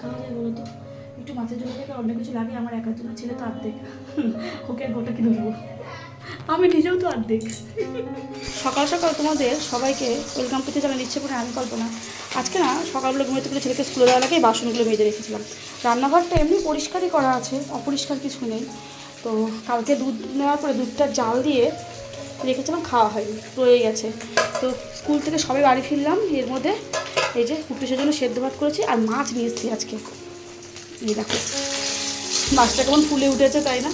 খাওয়া যায় বলো তো? একটু মাছের জন্য থেকে অন্য কিছু লাগে, আমার একার জন্য ছেলে তো আর্ধেক ওকে গোটা কিনে দেবো আমি নিজেও তো অর্ধেক। সকাল সকাল তোমাদের সবাইকে ওয়েলকাম করতে জানার ইচ্ছে করে আমি কল্পনা। আজকে না সকালবেলা ঘুমাতে করে ছেলেকে স্কুলে দেওয়ার আগে বাসনগুলো মেজে রেখেছিলাম। রান্নাঘরটা এমনি পরিষ্কারই করা আছে, অপরিষ্কার কিছু নেই। তো কালকে দুধ নেওয়ার পরে দুধটা জাল দিয়ে রেখেছিলাম, খাওয়া হয়নি, রয়ে গেছে। তো স্কুল থেকে সবাই বাড়ি ফিরলাম, এর মধ্যে এই যে কুটুসের জন্য সেদ্ধ ভাত করেছি আর মাছ নিয়ে এসেছি আজকে। এই দেখো। মাছটা কেমন ফুলে উঠেছে তাই না?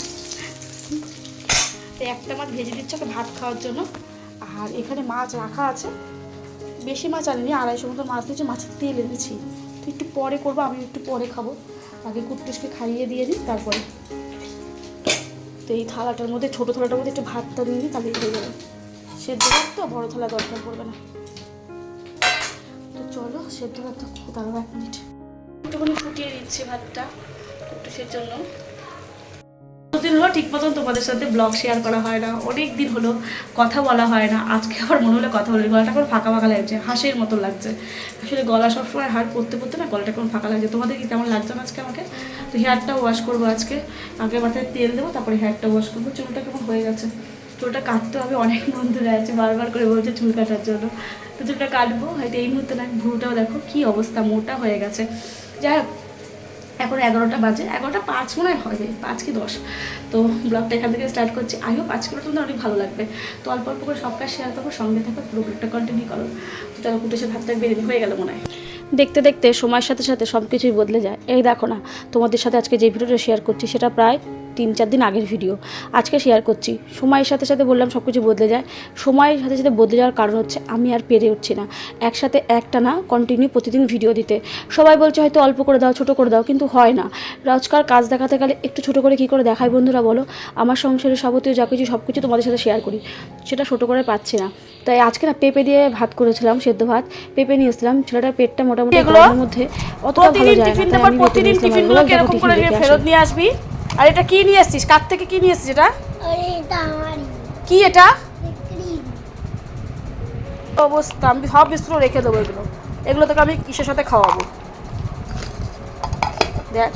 একটা মাছ ভেজে দিচ্ছে ওকে ভাত খাওয়ার জন্য। আর এখানে মাছ রাখা আছে। বেশি মাছ আনিনি আড়াইশো মতো মাছ দিয়েছি মাছের তেল এনেছি। তো একটু পরে করব আমি একটু পরে খাব। আগে কুটুসকে খাইয়ে দিয়ে দিই, তারপরে। তো এই থালাটার মধ্যে, ছোটো থালাটার মধ্যে একটু ভাতটা নিয়ে নিই, তাহলে হয়ে যাবে। সেদ্ধ ভাত তো, বড়ো থালা দরকার পড়বে না। তো চলো, সেদ্ধ ভাতটা দাঁড়াবো এক মিনিট। একটুখানি ফুটিয়ে দিচ্ছি ভাতটা কুটুসের জন্য। দিন হলো ঠিক মতন তোমাদের সাথে ব্লগ শেয়ার করা হয় না, অনেক দিন হলো কথা বলা হয় না, আজকে আবার মনে হলো কথা বলি গলাটা কেমন ফাঁকা ফাঁকা লাগছে, হাসির মতো লাগছে। আসলে গলা সবসময় হার পড়তে পড়তে না গলাটা এখন ফাঁকা লাগছে। তোমাদের কি কেমন লাগছে না আজকে আমাকে? তো হেয়ারটা ওয়াশ করব আজকে, আগে মাথায় তেল দেবো, তারপরে হেয়ারটা ওয়াশ করব, চুলটা কেমন হয়ে গেছে? চুলটা কাটতে হবে অনেক বন্ধুরা আছে, বারবার করে বলছে চুল কাটার জন্য। তো চুলটা কাটবো, হয়তো এই মুহূর্তে না ভুরুটাও দেখো, কি অবস্থা, মোটা হয়ে গেছে। যাই হোক, এখন এগারোটা বাজে, এগারোটা পাঁচ মনে হয় হবে পাঁচ কি দশ। তো ব্লগটা এখান থেকে স্টার্ট করছি। আইও পাঁচ কিলো তোমাদের অনেক ভালো লাগবে। তো অল্প অল্প করে সব কাজ শেয়ার করব, সঙ্গে থাকো, পুরো ব্লগটা কন্টিনিউ করো। তো কুটে সে ভাতটা বেরিয়ে হয়ে গেল মনে হয়। দেখতে দেখতে সময়ের সাথে সাথে সব কিছুই বদলে যায়। এই দেখো না, তোমাদের সাথে আজকে যে ভিডিওটা শেয়ার করছি, সেটা প্রায় তিন চার দিন আগের ভিডিও আজকে শেয়ার করছি। সময়ের সাথে সাথে বললাম সব কিছু বদলে যায়। সময়ের সাথে সাথে বদলে যাওয়ার কারণ হচ্ছে আমি আর পেরে উঠছি না। একসাথে একটা না কন্টিনিউ প্রতিদিন ভিডিও দিতে। সবাই বলছে হয়তো অল্প করে দাও ছোটো করে দাও কিন্তু হয় না। রোজকার কাজ দেখাতে গেলে একটু ছোটো করে কী করে দেখায় বন্ধুরা বলো? আমার সংসারে যাবতীয় যা কিছু সব কিছু তোমাদের সাথে শেয়ার করি। সেটা ছোটো করে পাচ্ছি না। তাই আজকে না পেঁপে দিয়ে ভাত করেছিলাম সেদ্ধ ভাত। পেঁপে নিয়ে এসেছিলাম। ছেলেটার পেটটা মোটামুটি গরমের মধ্যে অতটা ভালো যায় না। তাই আমি বেটে নিয়েছিলাম আর বললাম, দেখো টিফিন রেখে আসি। ফেরত নিয়ে আসবি? আর এটা কি নিয়ে এসেছিস? কার থেকে কি নিয়ে এসেছিস এটা? কি এটা? অবস্থা আমি সব বিস্কুট রেখে দেবো এগুলো। এগুলো তোকে আমি কিসের সাথে খাওয়াবো? দেখ।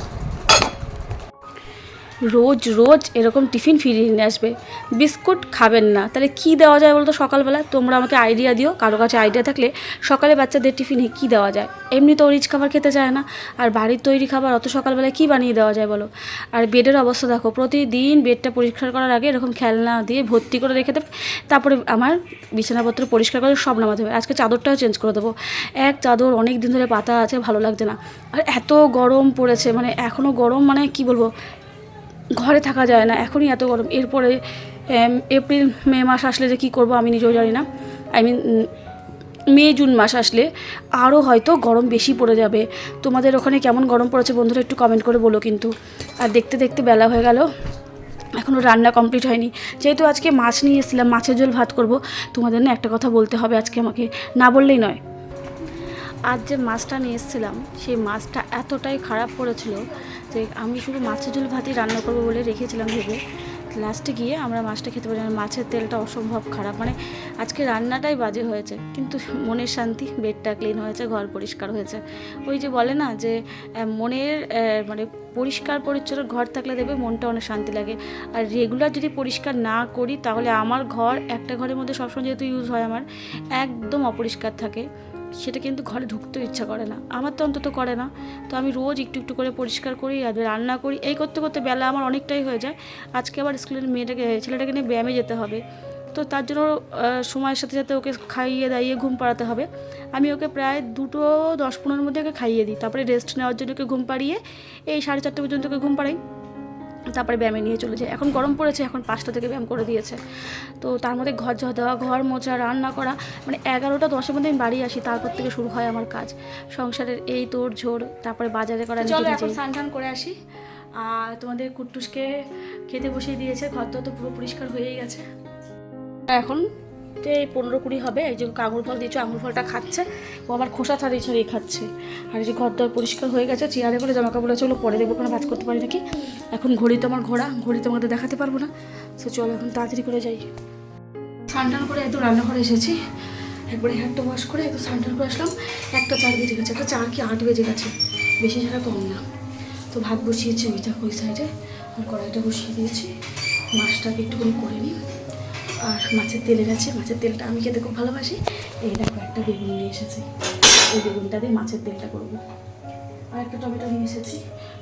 রোজ রোজ এরকম টিফিন ফিরিয়ে নিয়ে আসবে। বিস্কুট খাবেন না। তাহলে কি দেওয়া যায় বলতো সকালবেলা? তোমরা আমাকে আইডিয়া দিও। কারও কাছে আইডিয়া থাকলে সকালে বাচ্চাদের টিফিনে কি দেওয়া যায়? এমনি তো রিচ খাবার খেতে চায় না। আর বাড়ির তৈরি খাবার অত সকালবেলায় কি বানিয়ে দেওয়া যায় বলো? আর বেডের অবস্থা দেখো, প্রতিদিন বেডটা পরিষ্কার করার আগে এরকম খেলনা দিয়ে ভর্তি করে রেখে দেবে। তারপরে আমার বিছানাপত্র পরিষ্কার করে সব নামাতে হবে। আজকে চাদরটাও চেঞ্জ করে দেবো। এক চাদর অনেক দিন ধরে পাতা আছে, ভালো লাগছে না। আর এত গরম পড়েছে মানে এখনও গরম মানে কি বলব? ঘরে থাকা যায় না, এখনই এত গরম। এরপরে এপ্রিল, মে মাস আসলে যে কী করব আমি নিজেও জানি না। আই মিন মে, জুন মাস আসলে আরও হয়তো গরম বেশি পড়ে যাবে। তোমাদের ওখানে কেমন গরম পড়েছে বন্ধুরা একটু কমেন্ট করে বলো কিন্তু। আর দেখতে দেখতে বেলা হয়ে গেল এখনও রান্না কমপ্লিট হয়নি। যেহেতু আজকে মাছ নিয়ে এসেছিলাম, মাছের ঝোল ভাত করব, তোমাদের না একটা কথা বলতে হবে আজকে আমাকে, না বললেই নয়। আজ যে মাছটা নিয়ে এসেছিলাম, সেই মাছটা এতটাই খারাপ করেছিল যে আমি শুধু মাছের ঝোল ভাতই রান্না করব বলে রেখেছিলাম ভেবে। লাস্টে গিয়ে আমরা মাছটা খেতে পারি মাছের তেলটা অসম্ভব খারাপ। মানে আজকে রান্নাটাই বাজে হয়েছে। কিন্তু মনের শান্তি বেডটা ক্লিন হয়েছে, ঘর পরিষ্কার হয়েছে। ওই যে বলে না যে মনের মানে পরিষ্কার পরিচ্ছন্ন ঘর থাকলে দেবে মনটা অনেক শান্তি লাগে। আর রেগুলার যদি পরিষ্কার না করি, তাহলে আমার ঘর একটা ঘরের মধ্যে সবসময় যেহেতু ইউজ হয় আমার, একদম অপরিষ্কার থাকে। সেটা কিন্তু ঘরে ঢুকতেও ইচ্ছা করে না। আমার তো অন্তত করে না। তো আমি রোজ একটু একটু করে পরিষ্কার করি, আর রান্না করি। এই করতে করতে বেলা আমার অনেকটাই হয়ে যায়। আজকে আবার স্কুলের মেয়েটাকে, ছেলেটাকে নিয়ে ব্যায়ামে যেতে হবে। তো তার জন্য সময়ের সাথে সাথে ওকে খাইয়ে দাইয়ে ঘুম পাড়াতে হবে। আমি ওকে প্রায় দুটো দশ পনেরোর মধ্যে ওকে খাইয়ে দিই। তারপরে রেস্ট নেওয়ার জন্য ওকে ঘুম পাড়িয়ে এই সাড়ে চারটে পর্যন্ত ওকে ঘুম পাড়াই। তারপরে ব্যায়ামে নিয়ে চলে যায়। এখন গরম পড়েছে এখন পাঁচটা থেকে ব্যায়াম করে দিয়েছে। তো তার মধ্যে ঘর ঝা দেওয়া ঘর মোচা রান্না করা মানে এগারোটা দশের মধ্যে আমি বাড়ি আসি তারপর থেকে শুরু হয় আমার কাজ। সংসারের এই তোর ঝোড় তারপরে বাজারে করা চলো এখন স্নান টান করে আসি। আর তোমাদের কুট্টুসকে খেতে বসিয়ে দিয়েছে ঘর তো পুরো পরিষ্কার হয়েই গেছে। এখন এই পনেরো কুড়ি হবে, এই যে আঙুর ফল দিয়েছ, আঙুর ফলটা খাচ্ছে, ও আমার খোসা ছাড়িয়ে ছাড়িয়ে খাচ্ছে। আর এই যে ঘর দর পরিষ্কার হয়ে গেছে, চেয়ারে করে জামা কাপড় আছে, ওগুলো পরে দেবো কোনো কাজ করতে পারি নাকি? এখন ঘড়ি তো আমার ঘোড়া, ঘড়ি তো আমাদের দেখাতে পারব না। সো চলো এখন তাড়াতাড়ি করে যাই। স্নান করে একদম রান্নাঘরে এসেছি, একবারে হেয়ারটা ওয়াশ করে একটু স্নান করে আসলাম, একটা চার বেজে গেছে, একটা চার কি আট বেজে গেছে, বেশি ছাড়া কম না। তো ভাত বসিয়েছি ওইটা ওই সাইডে আর কড়াইটা বসিয়ে দিয়েছি, মাছটাকে একটুখানি করে নিই। আর মাছের তেলের আছে, মাছের তেলটা আমি খেতে খুব ভালোবাসি। এই দেখো, একটা বেগুন নিয়ে এসেছি। এই বেগুনটা দিয়ে মাছের তেলটা করব। আর একটা টমেটো নিয়ে এসেছি।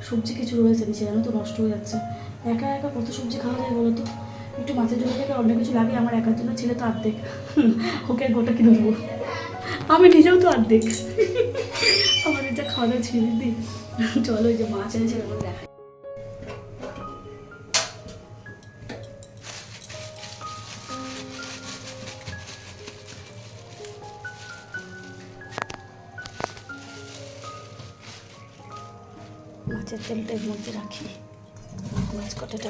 সবজি কিছু রয়েছে নিচে, জানো তো, নষ্ট হয়ে যাচ্ছে। একা একা কত সবজি খাওয়া যায় বলো তো? একটু মাছের জন্য থেকে অন্য কিছু লাগে, আমার একার জন্য ছেলে তো অর্ধেক। ওকে গোটা কিনে দেবো আমি নিজেও তো অর্ধেক। আমাদের যা খাওয়া দাওয়া ছেড়ে দিই। চলো ওই যে মাছ এরকম দেখা মাছের তেলটা এর মধ্যে রাখি। মাছ কটাটা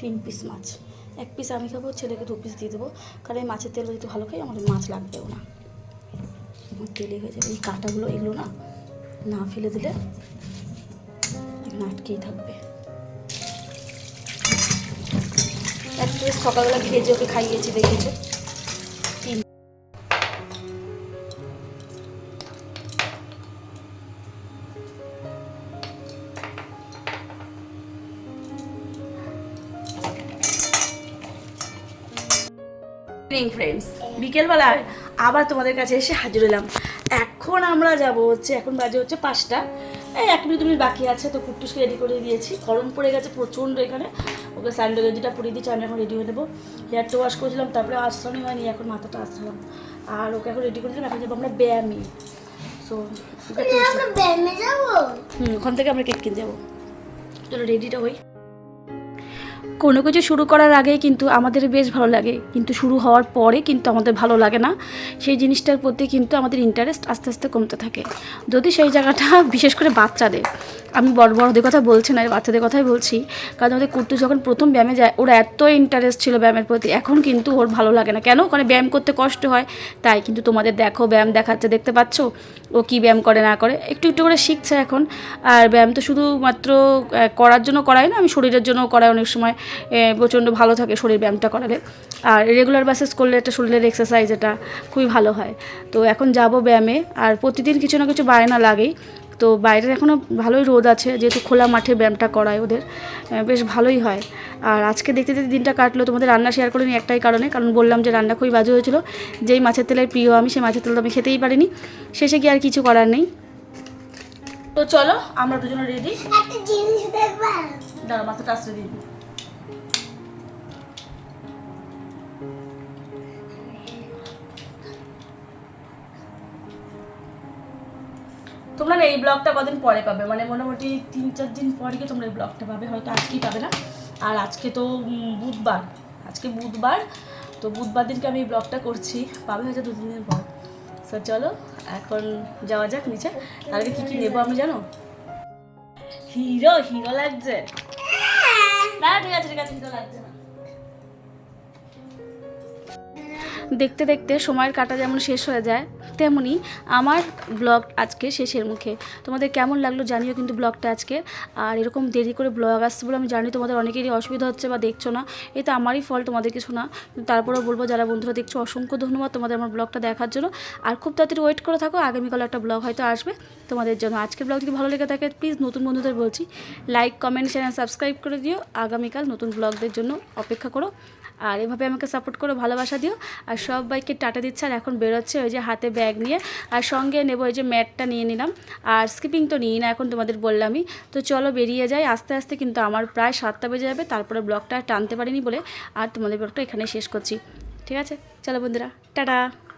তিন পিস মাছ। এক পিস আমি খাব, ছেলেকে দু পিস দিয়ে দেবো। কারণ এই মাছের তেল যদি ভালো খাই, আমাদের মাছ লাগবেও না। আমার তেলে হয়ে যাবে। এই কাঁটাগুলো, এগুলো না না ফেলে দিলে আটকেই থাকবে। এক পিস সকালবেলা ভেজে ওকে খাইয়েছি দেখেছ ইভিনিং ফ্রেন্ডস বিকেলবেলায় আবার তোমাদের কাছে এসে হাজির হলাম। এখন আমরা যাব হচ্ছে এখন বাজে হচ্ছে পাঁচটা। এই এক মিনিট মিনিট বাকি আছে তো কুট্টুসকে রেডি করে দিয়েছি। গরম পড়ে গেছে প্রচণ্ড এখানে। ওকে স্যান্ডেল গেঞ্জিটা পরিয়ে দিয়েছি আমি এখন রেডি হয়ে নেব। হেয়ারটা ওয়াশ করেছিলাম তারপরে আশ্রমই হয়নি এখন মাথাটা আসলাম আর ওকে এখন রেডি করে দিলাম এখন যাব আমরা ব্যায়ামে। সো হুম ওখান থেকে আমরা কেক কিনতে যাব। চলো রেডিটা হই। কোনো কিছু শুরু করার আগে কিন্তু আমাদের বেশ ভালো লাগে। কিন্তু শুরু হওয়ার পরে কিন্তু আমাদের ভালো লাগে না। সেই জিনিসটার প্রতি কিন্তু আমাদের ইন্টারেস্ট আস্তে আস্তে কমতে থাকে। যদি সেই জায়গাটা বিশেষ করে বাচ্চাদের, আমি বড় বড়দের কথা বলছি না বাচ্চাদের কথাই বলছি। কারণ আমাদের কুর্তু যখন প্রথম ব্যায়ামে যায়, ওর এত ইন্টারেস্ট ছিল ব্যায়ামের প্রতি। এখন কিন্তু ওর ভালো লাগে না। কেন? কারণ ব্যায়াম করতে কষ্ট হয়। তাই কিন্তু তোমাদের দেখো, ব্যায়াম দেখাচ্ছে, দেখতে পাচ্ছ? ও কী ব্যায়াম করে, না করে? একটু একটু করে শিখছে এখন। আর ব্যায়াম তো শুধুমাত্র করার জন্য করাই না, আমি শরীরের জন্য করাই অনেক সময়। প্রচণ্ড ভালো থাকে শরীর ব্যায়ামটা করালে। আর রেগুলার বাসেস করলে একটা শরীরের এক্সারসাইজ এটা খুবই ভালো হয়। তো এখন যাব ব্যায়ামে আর প্রতিদিন কিছু না কিছু বায়না লাগেই। তো বাইরের এখনও ভালোই রোদ আছে যেহেতু খোলা মাঠে ব্যায়ামটা করায় ওদের বেশ ভালোই হয়। আর আজকে দেখতে দেখতে দিনটা কাটলো তোমাদের রান্না শেয়ার করিনি একটাই কারণে কারণ বললাম যে রান্না খুবই বাজে হয়েছিল। যেই মাছের তেলের প্রিয় আমি সেই মাছের তেলটা আমি খেতেই পারিনি। শেষে গিয়ে আর কিছু করার নেই। তো চলো আমরা দুজনে রেডি একটা জিনিস দেখবা? দাঁড়া মাথাটা আসতে দিন তোমরা এই ব্লগটা কদিন পরে পাবে? মানে মোটামুটি তিন, চার দিন পরে গিয়ে তোমরা এই ব্লগটা পাবে। হয়তো আজকেই পাবে না। আর আজকে তো বুধবার। আজকে বুধবার। তো বুধবার দিনকে আমি এই ব্লগটা করছি। পাবে হয়তো দু, তিন দিন পর। তো চলো, এখন যাওয়া যাক নিচে। তাহলে কী কী নেব আমি জানো? হিরো হিরো লাগছে। না, ঠিক আছে ঠিক আছে, হিরো লাগছে দেখতে দেখতে সময়ের কাটা যেমন শেষ হয়ে যায় তেমনি আমার ব্লগ আজকে শেষের মুখে। তোমাদের কেমন লাগল জানিও কিন্তু ব্লগটা আজকে। আর এরকম দেরি করে ব্লগ আসছে বলে আমি জানি তোমাদের অনেকেরই অসুবিধা হচ্ছে বা দেখছ না। তো আমারই ফল তোমাদের কিছু না। তারপরেও বলব যারা বন্ধুরা দেখছ, অসংখ্য ধন্যবাদ তোমাদের আমার ব্লগটা দেখার জন্য। আর খুব তাড়াতাড়ি ওয়েট করে থাকো আগামীকাল একটা ব্লগ হয়তো আসবে তোমাদের জন্য। আজকের ব্লগ যদি ভালো লেগে থাকে প্লিজ নতুন বন্ধুদের বলছি। লাইক কমেন্ট চ্যানেল সাবস্ক্রাইব করে দিও। আগামীকাল নতুন ব্লগদের জন্য অপেক্ষা করো। আর এভাবে আমাকে সাপোর্ট করো, ভালোবাসা দিও। আর সব সবাইকে টাটা দিচ্ছে আর এখন বেরোচ্ছে ওই যে হাতে ব্যাগ নিয়ে। আর সঙ্গে নেব ওই যে ম্যাটটা নিয়ে নিলাম। আর স্কিপিং তো নিই না এখন তোমাদের বললামই। তো চলো বেরিয়ে যাই। আস্তে আস্তে কিন্তু আমার প্রায় সাতটা বেজে যাবে, তারপরে ব্লগটা টানতে পারিনি বলে আর তোমাদের ব্লগটা এখানে শেষ করছি। ঠিক আছে? চলো বন্ধুরা, টাটা!